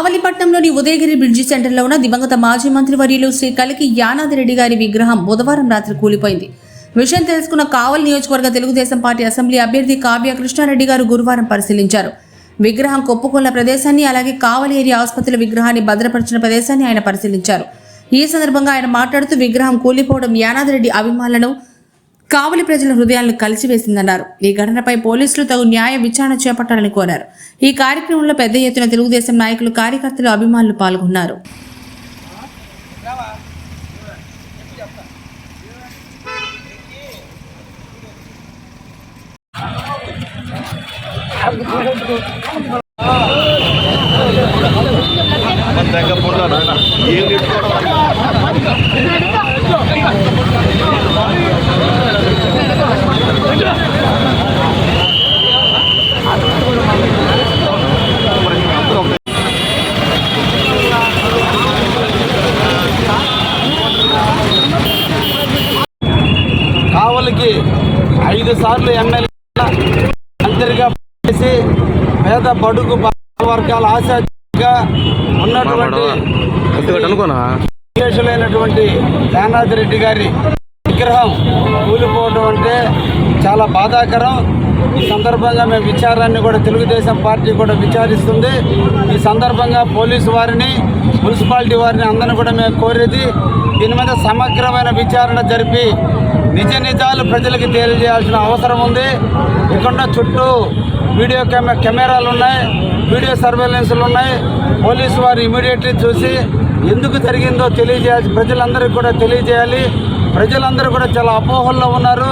కావలిపట్నంలోని Udayagiri bridge సెంటర్లో ఉన్న దివంగత మాజీ మంత్రి వర్యులు శ్రీ కలికి యానాది రెడ్డి గారి విగ్రహం బుధవారం రాత్రి కూలిపోయింది. విషయం తెలుసుకున్న కావలి నియోజకవర్గ తెలుగుదేశం పార్టీ అసెంబ్లీ అభ్యర్థి కావ్య కృష్ణారెడ్డి గారు గురువారం పరిశీలించారు. విగ్రహం కొప్పుకున్న ప్రదేశాన్ని అలాగే కావలి ఏరియా ఆసుపత్రుల విగ్రహాన్ని భద్రపరిచిన ప్రదేశాన్ని ఆయన పరిశీలించారు. ఈ సందర్భంగా ఆయన మాట్లాడుతూ విగ్రహం కూలిపోవడం యానాది రెడ్డి అభిమానులను కావలి ప్రజల హృదయాలను కలిసివేసిందన్నారు. ఈ ఘటనపై పోలీసులు తగు న్యాయ విచారణ చేపట్టాలని కోరారు. ఈ కార్యక్రమంలో పెద్ద ఎత్తున తెలుగుదేశం నాయకులు కార్యకర్తలు అభిమానులు పాల్గొన్నారు. ఏం నేర్చుకోవడం ఐదు సార్లు ఎమ్మెల్యే మంత్రిగా చేసి పేద బడుగు వర్గాల ఆశాగా ఉన్నటువంటి విశేషులైనటువంటి రెడ్డి గారి విగ్రహం కూలిపోవడం అంటే చాలా బాధాకరం. ఈ సందర్భంగా మేము విచారాన్ని కూడా తెలుగుదేశం పార్టీ కూడా విచారిస్తుంది. ఈ సందర్భంగా పోలీసు వారిని మున్సిపాలిటీ వారిని అందరిని కూడా మేము కోరేది దీని మీద సమగ్రమైన విచారణ జరిపి నిజ నిజాలు ప్రజలకు తెలియజేయాల్సిన అవసరం ఉంది. ఇక్కడ చుట్టూ వీడియో కెమె కెమెరాలు ఉన్నాయి వీడియో సర్వేలెన్స్లు ఉన్నాయి. పోలీసు వారు ఇమీడియట్లీ చూసి ఎందుకు జరిగిందో తెలియజేయాలి ప్రజలందరికీ కూడా తెలియజేయాలి. ప్రజలందరూ కూడా చాలా అపోహల్లో ఉన్నారు.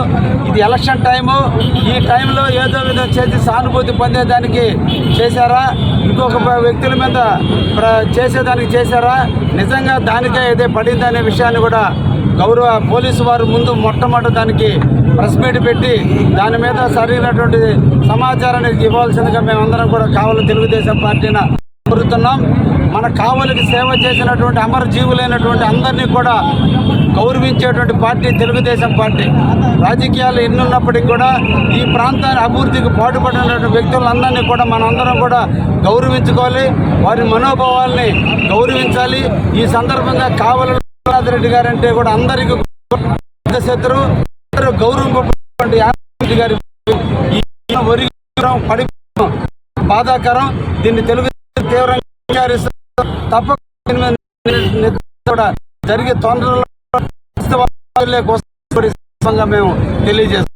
ఇది ఎలక్షన్ టైము. ఈ టైంలో ఏదో విధంగా చేసి సానుభూతి పొందేదానికి చేశారా? ఇంకొక వ్యక్తుల మీద ప్ర- చేసేదానికి చేశారా? నిజంగా దానికే ఇదే పడిందనే విషయాన్ని కూడా గౌరవ పోలీసు వారు ముందు మొట్టమొదటి దానికి ప్రెస్ మీట్ పెట్టి దాని మీద సరైనటువంటి సమాచారాన్ని ఇవ్వాల్సిందిగా మేమందరం కూడా కావాలి తెలుగుదేశం పార్టీన కోరుతున్నాం. మన కావలికి సేవ చేసినటువంటి అమర జీవులైనటువంటి అందరినీ కూడా గౌరవించేటువంటి పార్టీ తెలుగుదేశం పార్టీ. రాజకీయాలు ఎన్నున్నప్పటికీ కూడా ఈ ప్రాంతాన్ని అభివృద్ధికి పాటుపడినటువంటి వ్యక్తులందరినీ కూడా మనందరం కూడా గౌరవించుకోవాలి. వారి మనోభావాల్ని గౌరవించాలి. ఈ సందర్భంగా కావలి రెడ్డి గారు అంటే కూడా అందరికీ పెద్ద శత్రువు అందరూ యాదవ్ గారి పడి బాధాకరం. దీన్ని తెలుగు తీవ్రంగా విచారిస్తూ తప్పకుండా కూడా జరిగే తొందరలో మేము తెలియజేస్తాం.